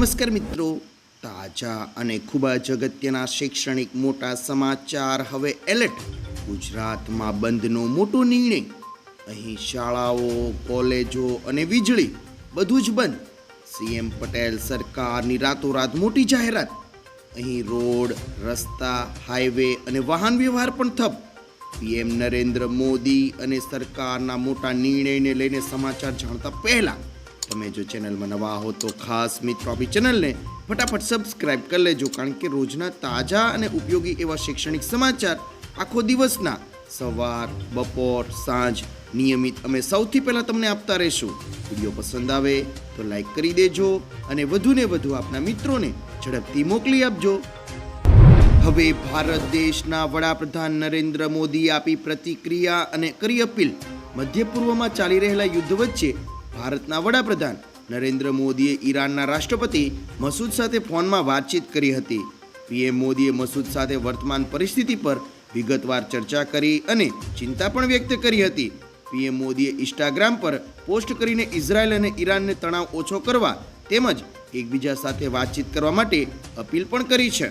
નમસ્કાર મિત્રો. તાજા અને ખૂબ જ અગત્યના શૈક્ષણિક મોટા સમાચાર હવે એલર્ટ. ગુજરાતમાં બંધનો મોટો નિર્ણય. અહીં શાળાઓ, કોલેજો અને વીજળી બધું જ બંધ. સીએમ પટેલ સરકારની રાતોરાત મોટી જાહેરાત. અહીં રોડ, રસ્તા, હાઈવે અને વાહન વ્યવહાર પણ થપ પીએમ નરેન્દ્ર મોદી અને સરકારના મોટા નિર્ણયને લઈને સમાચાર જાણતા પહેલા તમે જો ચેનલમાં નવા હો તો ખાસ મિત્રો આપણી ચેનલને ફટાફટ સબસ્ક્રાઇબ કરી લેજો, કારણ કે રોજના તાજા અને ઉપયોગી એવા શૈક્ષણિક સમાચાર આખો દિવસના સવાર, બપોર, સાંજ નિયમિત અમે સૌથી પહેલાં તમને આપતા રહીશું. વીડિયો પસંદ આવે તો લાઈક કરી દેજો અને વધુને વધુ આપના મિત્રોને ઝડપથી મોકલી આપજો. હવે ભારત દેશના વડાપ્રધાન નરેન્દ્ર મોદી આપી પ્રતિક્રિયા અને કરી અપીલ. મધ્ય પૂર્વમાં ચાલી રહેલા યુદ્ધ વચ્ચે ભારતના વડાપ્રધાન નરેન્દ્ર મોદીએ ઈરાનના રાષ્ટ્રપતિ મસૂદ સાથે ફોનમાં વાતચીત કરી હતી. પીએમ મોદીએ મસૂદ સાથે વર્તમાન પરિસ્થિતિ પર વિગતવાર ચર્ચા કરી અને ચિંતા પણ વ્યક્ત કરી હતી. પીએમ મોદીએ ઇન્સ્ટાગ્રામ પર પોસ્ટ કરીને ઇઝરાયલ અને ઈરાનને તણાવ ઓછો કરવા તેમજ એકબીજા સાથે વાતચીત કરવા માટે અપીલ પણ કરી છે.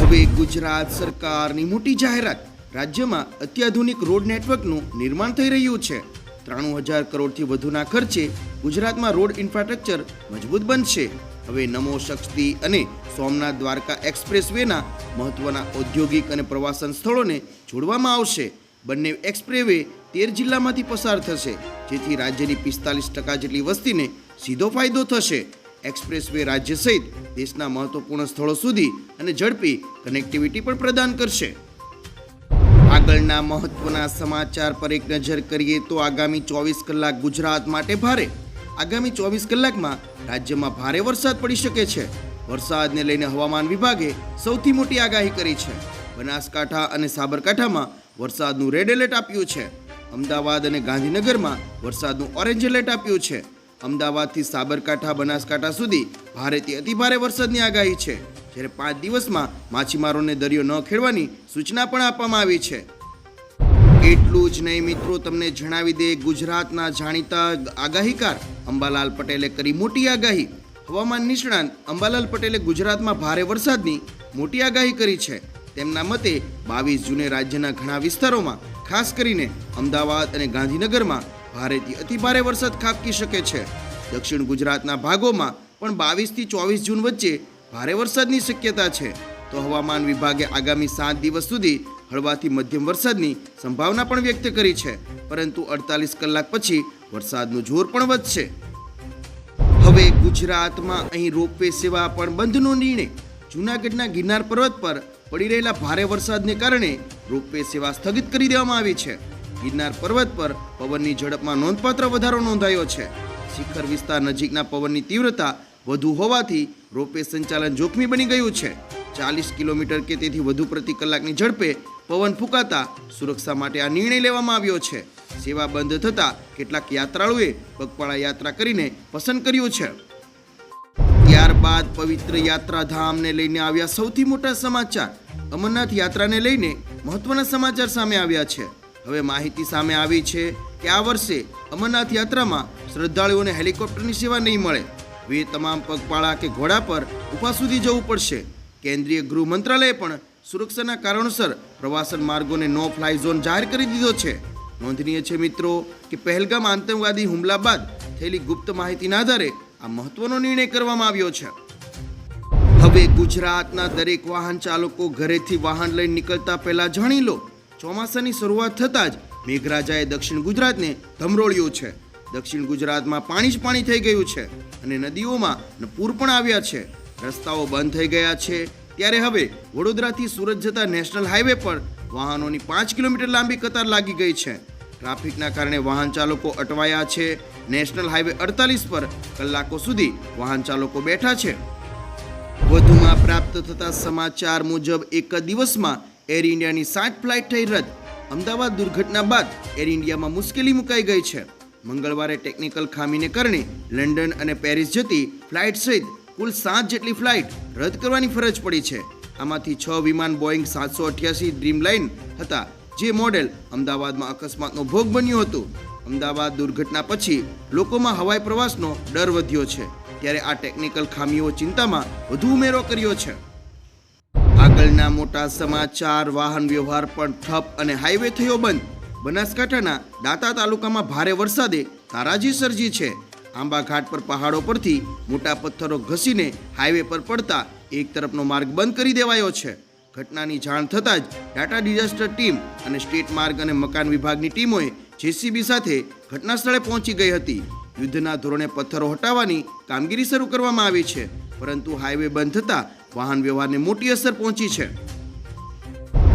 હવે ગુજરાત સરકારની મોટી જાહેરાત. રાજ્યમાં અત્યાધુનિક રોડ નેટવર્કનું નિર્માણ થઈ રહ્યું છે. ત્રાણું હજાર કરોડથી વધુના ખર્ચે ગુજરાતમાં રોડ ઇન્ફ્રાસ્ટ્રક્ચર મજબૂત બનશે. હવે નમો શક્તિ અને સોમનાથ દ્વારકા એક્સપ્રેસ વેના મહત્વના ઔદ્યોગિક અને પ્રવાસન સ્થળોને જોડવામાં આવશે. બંને એક્સપ્રેવે તેર જિલ્લામાંથી પસાર થશે, જેથી રાજ્યની પિસ્તાલીસ ટકા જેટલી વસ્તીને સીધો ફાયદો થશે. એક્સપ્રેસ વે રાજ્ય સહિત દેશના મહત્વપૂર્ણ સ્થળો સુધી અને ઝડપી કનેક્ટિવિટી પણ પ્રદાન કરશે. આગળના મહત્વના સમાચાર પર એક નજર કરીએ તો આગામી ચોવીસ કલાક ગુજરાત માટે ભારે. આગામી ચોવીસ કલાકમાં રાજ્યમાં ભારે વરસાદ પડી શકે છે. વરસાદને લઈને હવામાન વિભાગે સૌથી મોટી આગાહી કરી છે. બનાસકાંઠા અને સાબરકાંઠામાં વરસાદનું રેડ એલર્ટ આપ્યું છે. અમદાવાદ અને ગાંધીનગરમાં વરસાદનું ઓરેન્જ એલર્ટ આપ્યું છે. અમદાવાદથી સાબરકાંઠા, બનાસકાંઠા સુધી ભારેથી અતિભારે વરસાદની આગાહી છે. જ્યારે પાંચ દિવસમાં માછીમારોને દરિયો ન ખેડવાની સૂચના પણ આપવામાં આવી છે. એટલું જ નહીં મિત્રો, તમને જણાવી દે ગુજરાતના જાણીતા આગાહીકાર. અંબાલાલ પટેલે કરી મોટી આગાહી. હવામાન નિષ્ણાંત અંબાલાલ પટેલે ગુજરાતમાં ભારે વરસાદની મોટી આગાહી કરી છે. તેમના મતે બાવીસ જૂને રાજ્યના ઘણા વિસ્તારોમાં, ખાસ કરીને અમદાવાદ અને ગાંધીનગરમાં ભારેથી અતિભારે વરસાદ ખાબકી શકે છે. દક્ષિણ ગુજરાતના ભાગોમાં પણ બાવીસથી ચોવીસ જૂન વચ્ચે ભારે વરસાદની શક્યતા છે. તો હવામાન વિભાગે આગામી સાત દિવસ સુધી હળવાથી મધ્યમ વરસાદની સંભાવના પણ વ્યક્ત કરી છે. પરંતુ અડતાલીસ કલાક પછી વરસાદનું જોર પણ વધશે. હવે ગુજરાતમાં અહીં રોપવે સેવા પણ બંધનો નિર્ણય. જૂનાગઢના ગિરનાર પર્વત પર પડી રહેલા ભારે વરસાદને કારણે રોપવે સેવા સ્થગિત કરી દેવામાં આવી છે. ગિરનાર પર્વત પર પવનની ઝડપમાં નોંધપાત્ર વધારો નોંધાયો છે. શિખર વિસ્તાર નજીકના પવનની તીવ્રતા વધુ હોવાથી રોપવે સંચાલન જોખમી બની ગયું છે. ચાલીસ કિલોમીટર કે તેથી વધુ પ્રતિ કલાકની ઝડપે પવન ફૂંકાતા સુરક્ષા માટે આ નિર્ણય લેવામાં આવ્યો છે. સેવા બંધ થતાં કેટલાક યાત્રાળુએ પગપાળા યાત્રા કરીને પસંદ કર્યું છે. ત્યારબાદ પવિત્ર યાત્રાધામને લઈને આવ્યા સૌથી મોટા સમાચાર. અમરનાથ યાત્રાને લઈને મહત્વના સમાચાર સામે આવ્યા છે. હવે માહિતી સામે આવી છે કે આ વર્ષે અમરનાથ યાત્રામાં શ્રદ્ધાળુઓને હેલિકોપ્ટરની સેવા નહીં મળે. વે તમામ પગપાળા કે ઘોડા પર ઉપા સુધી જવું પડશે. કેન્દ્રીય ગૃહ મંત્રાલયે પણ સુરક્ષાના કારણોસર પ્રવાસન માર્ગોને નો ફ્લાય ઝોન જાહેર કરી દીધો છે. નોંધનીય છે મિત્રો કે પહેલગામ આતંકવાદી હુમલા બાદ થયેલી ગુપ્ત માહિતીના આધારે આ મહત્વનો નિર્ણય કરવામાં આવ્યો છે. હવે ગુજરાતના દરેક વાહન ચાલકો ઘરેથી વાહન લઈને નીકળતા પહેલા જાણી લો, ચોમાસાની શરૂઆત થતાં જ મેઘરાજાએ દક્ષિણ ગુજરાતને ધમરોળ્યું છે. દક્ષિણ ગુજરાતમાં પાણી જ પાણી થઈ ગયું છે અને નદીઓમાં પૂર પણ આવ્યા છે. રસ્તાઓ બંધ થઈ ગયા છે ત્યારે હવે વડોદરાથી સુરત જતા નેશનલ હાઈવે પર વાહનોની પાંચ કિલોમીટર લાંબી કતાર લાગી ગઈ છે. ટ્રાફિકના કારણે વાહન ચાલકો અટવાયા છે. નેશનલ હાઈવે અડતાલીસ પર કલાકો સુધી વાહન ચાલકો બેઠા છે. વધુમાં પ્રાપ્ત થતા સમાચાર મુજબ એક દિવસમાં એર ઇન્ડિયાની સાત ફ્લાઇટ થઈ રદ. અમદાવાદ દુર્ઘટના બાદ એર ઇન્ડિયામાં મુશ્કેલી મુકાઈ ગઈ છે. મંગળવારે ટેકનિકલ ખામીને કારણે લંડન અને પેરિસ જતી ફ્લાઇટ સહિત કુલ સાત જેટલી ફ્લાઇટ રદ કરવાની ફરજ પડી છે. આમાંથી છ વિમાન બોઈંગ સાતસો અઠ્યાસી ડ્રીમ લાઇન હતા, જે મોડેલ અમદાવાદમાં અકસ્માતનો ભોગ બન્યું હતું. અમદાવાદ દુર્ઘટના પછી લોકોમાં હવાઈ પ્રવાસનો ડર વધ્યો છે, ત્યારે આ ટેકનિકલ ખામીઓ ચિંતામાં વધુ ઉમેરો કર્યો છે. આગળના મોટા સમાચાર, વાહન વ્યવહાર પણ ઠપ અને હાઈવે થયો બંધ. બનાસકાંઠાના દાતા તાલુકામાં ભારે વરસાદે તારાજી સર્જી છે. આંબા ઘાટ પર પહાડો પરથી મોટા પથ્થરો ઘસીને હાઈવે પર પડતા એક તરફનો માર્ગ બંધ કરી દેવાયો છે. ઘટનાની જાણ થતાં જ ટાટા ડિઝાસ્ટર ટીમ અને સ્ટેટ માર્ગ અને મકાન વિભાગની ટીમોએ જેસીબી સાથે ઘટના સ્થળે પહોંચી ગઈ હતી. યુદ્ધના ધોરણે પથ્થરો હટાવવાની કામગીરી શરૂ કરવામાં આવી છે, પરંતુ હાઈવે બંધ થતાં વાહન વ્યવહારને મોટી અસર પહોંચી છે.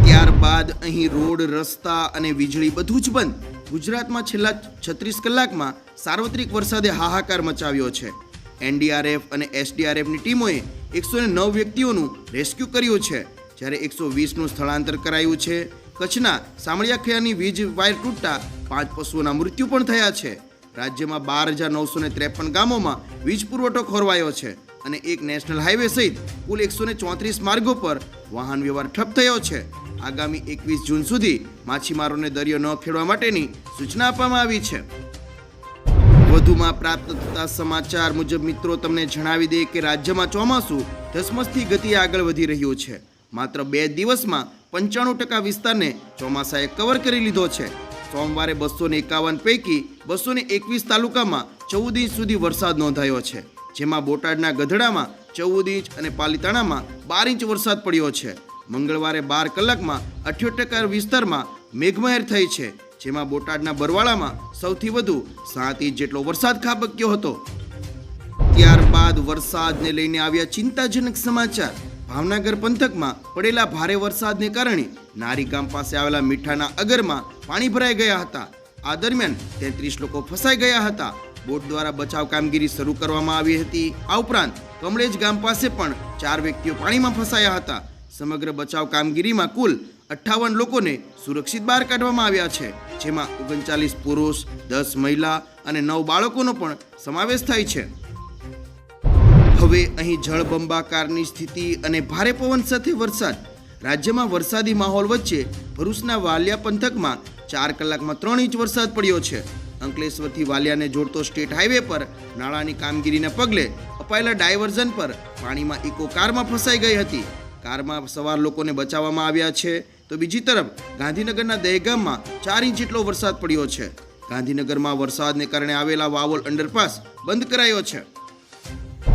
ત્યારબાદ અહીં રોડ, રસ્તા અને વીજળી બધું જ બંધ. ગુજરાતમાં છેલ્લા છત્રીસ કલાકમાં સાર્વત્રિક વરસાદે હાહાકાર મચાવ્યો છે. એનડીઆરએફ અને એસડીઆરએફની ટીમોએ એકસો નવ વ્યક્તિઓનું રેસ્ક્યુ કર્યું છે. જ્યારે એકસો વીસનું સ્થળાંતર કરાયું છે. કચ્છના સામળિયાખિયાની વીજ વાયર તૂટતા પાંચ પશુઓના મૃત્યુ પણ થયા છે. રાજ્યમાં બાર હજાર નવસો ને ત્રેપન ગામોમાં વીજ પુરવઠો ખોરવાયો છે અને એક નેશનલ હાઈવે સહિત કુલ એકસો ચોત્રીસ માર્ગો પર વાહન વ્યવહાર ઠપ થયો છે. આગામી એકવીસ જૂન સુધી માછીમારોને દરિયો ન ખેડવા માટેની સૂચના આપવામાં આવી છે. વધુમાં પ્રાપ્ત થતા સમાચાર મુજબ મિત્રો, તમને જણાવી દઈએ કે રાજ્યમાં ચોમાસું ધસમસથી ગતિએ આગળ વધી રહ્યું છે. માત્ર બે દિવસમાં પંચાણું ટકા વિસ્તારને ચોમાસાએ કવર કરી લીધો છે. સોમવારે બસો એકાવન પૈકી બસો એકવીસ તાલુકામાં ચૌદ ઇંચ સુધી વરસાદ નોંધાયો છે. જેમાં બોટાદના ગધડામાં ચૌદ ઇંચ અને પાલીતાણામાં બાર ઇંચ વરસાદ પડ્યો છે. મંગળવારે બાર કલાકમાં અઠ્યોતેર વિસ્તારમાં મેઘમહેર થઈ છે, જેમાં બોટાદના બરવાળામાં સૌથી વધુ સાત ઇંચ જેટલો વરસાદ ખાબક્યો હતો. ત્યારબાદ વરસાદને લઈને આવ્યા ચિંતાજનક સમાચાર. ભાવનગર પંથકમાં પડેલા ભારે વરસાદને કારણે નારી ગામ પાસે આવેલા મીઠાના અગરમાં પાણી ભરાઈ ગયા હતા. આ દરમિયાન તેત્રીસ લોકો ફસાઈ ગયા હતા. બોટ દ્વારા બચાવ કામગીરી શરૂ કરવામાં આવી હતી. આ ઉપરાંત કમળેજ ગામ પાસે પણ ચાર વ્યક્તિઓ પાણીમાં ફસાયા હતા. સમગ્ર બચાવ કામગીરીમાં કુલ અઠ્ઠાવન લોકોને સુરક્ષિત બહાર કાઢવામાં આવ્યા છે, જેમાં ઓગણચાલીસ પુરુષ, દસ મહિલા અને નવ બાળકોનો પણ સમાવેશ થાય છે. હવે અહીં જળબંબાકારની સ્થિતિ અને ભારે પવન સાથે વરસાદ. રાજ્યમાં વરસાદી માહોલ વચ્ચે ભરૂચના વાલિયા પંથકમાં ચાર કલાકમાં ત્રણ ઇંચ વરસાદ પડ્યો છે. અંકલેશ્વરથી વાલિયાને જોડતો સ્ટેટ હાઈવે પર નાળાની કામગીરીના પગલે અપાયેલા ડાયવર્ઝન પર પાણીમાં ઇકો કારમાં ફસાઈ ગઈ હતી. કારમાં સવાર લોકોને બચાવવામાં આવ્યા છે. તો બીજી તરફ, ગાંધીનગરના દહેગામમાં ચાર ઇંચ જેટલો વરસાદ પડ્યો છે. ગાંધીનગરમાં વરસાદને કારણે આવેલા વાવોલ અંડરપાસ બંધ કરાયો છે.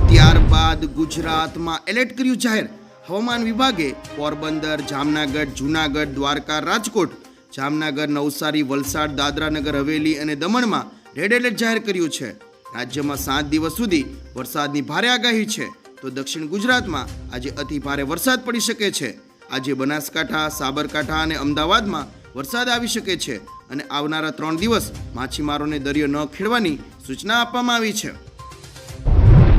ત્યારબાદ ગુજરાતમાં એલર્ટ કર્યું જાહેર. હવામાન વિભાગે પોરબંદર, જામનગર, જૂનાગઢ, દ્વારકા, રાજકોટ, જામનગર, નવસારી, વલસાડ, દાદરાનગર, હવેલી અને દમણમાં રેડ એલર્ટ જાહેર કર્યું છે. રાજ્યમાં સાત દિવસ સુધી વરસાદની ભારે આગાહી છે. તો દક્ષિણ ગુજરાતમાં આજે અતિ ભારે વરસાદ પડી શકે છે. આજે બનાસકાંઠા, સાબરકાંઠા અને અમદાવાદમાં વરસાદ આવી શકે છે અને આવનારા ત્રણ દિવસ માછીમારોને દરિયો ન ખેડવાની સૂચના આપવામાં આવી છે.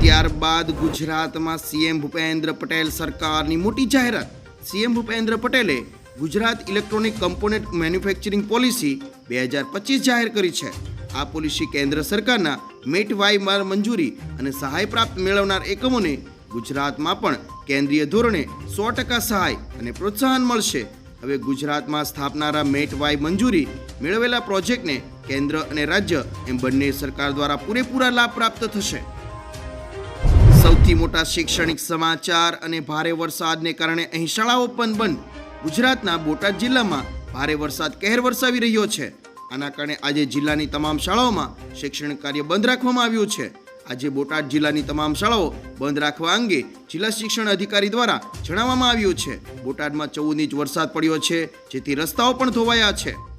ત્યારબાદ ગુજરાતમાં સીએમ ભૂપેન્દ્ર પટેલ સરકારની મોટી જાહેરાત. સીએમ ભૂપેન્દ્ર પટેલે Gujarat electronic component manufacturing policy બે હજાર પચીસ જાહેર કરી છે. આ પોલિસી કેન્દ્ર સરકારના મેટ વાય મંજૂરી અને સહાય પ્રાપ્ત મેળવનાર એકમોને ગુજરાતમાં પણ કેન્દ્રીય ધોરણે સો ટકા સહાય અને પ્રોત્સાહન મળશે. હવે ગુજરાતમાં સ્થાપનારા મેટ વાય મંજૂરી મેળવેલા પ્રોજેક્ટને કેન્દ્ર અને રાજ્ય એમ બંને સરકાર દ્વારા પૂરેપૂરા લાભ પ્રાપ્ત થશે. સૌથી મોટા શૈક્ષણિક સમાચાર અને ભારે વરસાદને કારણે અહીં શાળાઓ પણ બંધ. ગુજરાતના બોટાદ જિલ્લામાં ભારે વરસાદ કહેર વરસાવી રહ્યો છે. આના કારણે આજે જિલ્લાની તમામ શાળાઓમાં શૈક્ષણિક કાર્ય બંધ રાખવામાં આવ્યું છે. આજે બોટાદ જિલ્લાની તમામ શાળાઓ બંધ રાખવા અંગે જિલ્લા શિક્ષણ અધિકારી દ્વારા જણાવવામાં આવ્યું છે. બોટાદમાં ચૌદ ઇંચ વરસાદ પડ્યો છે, જેથી રસ્તાઓ પણ ધોવાયા છે.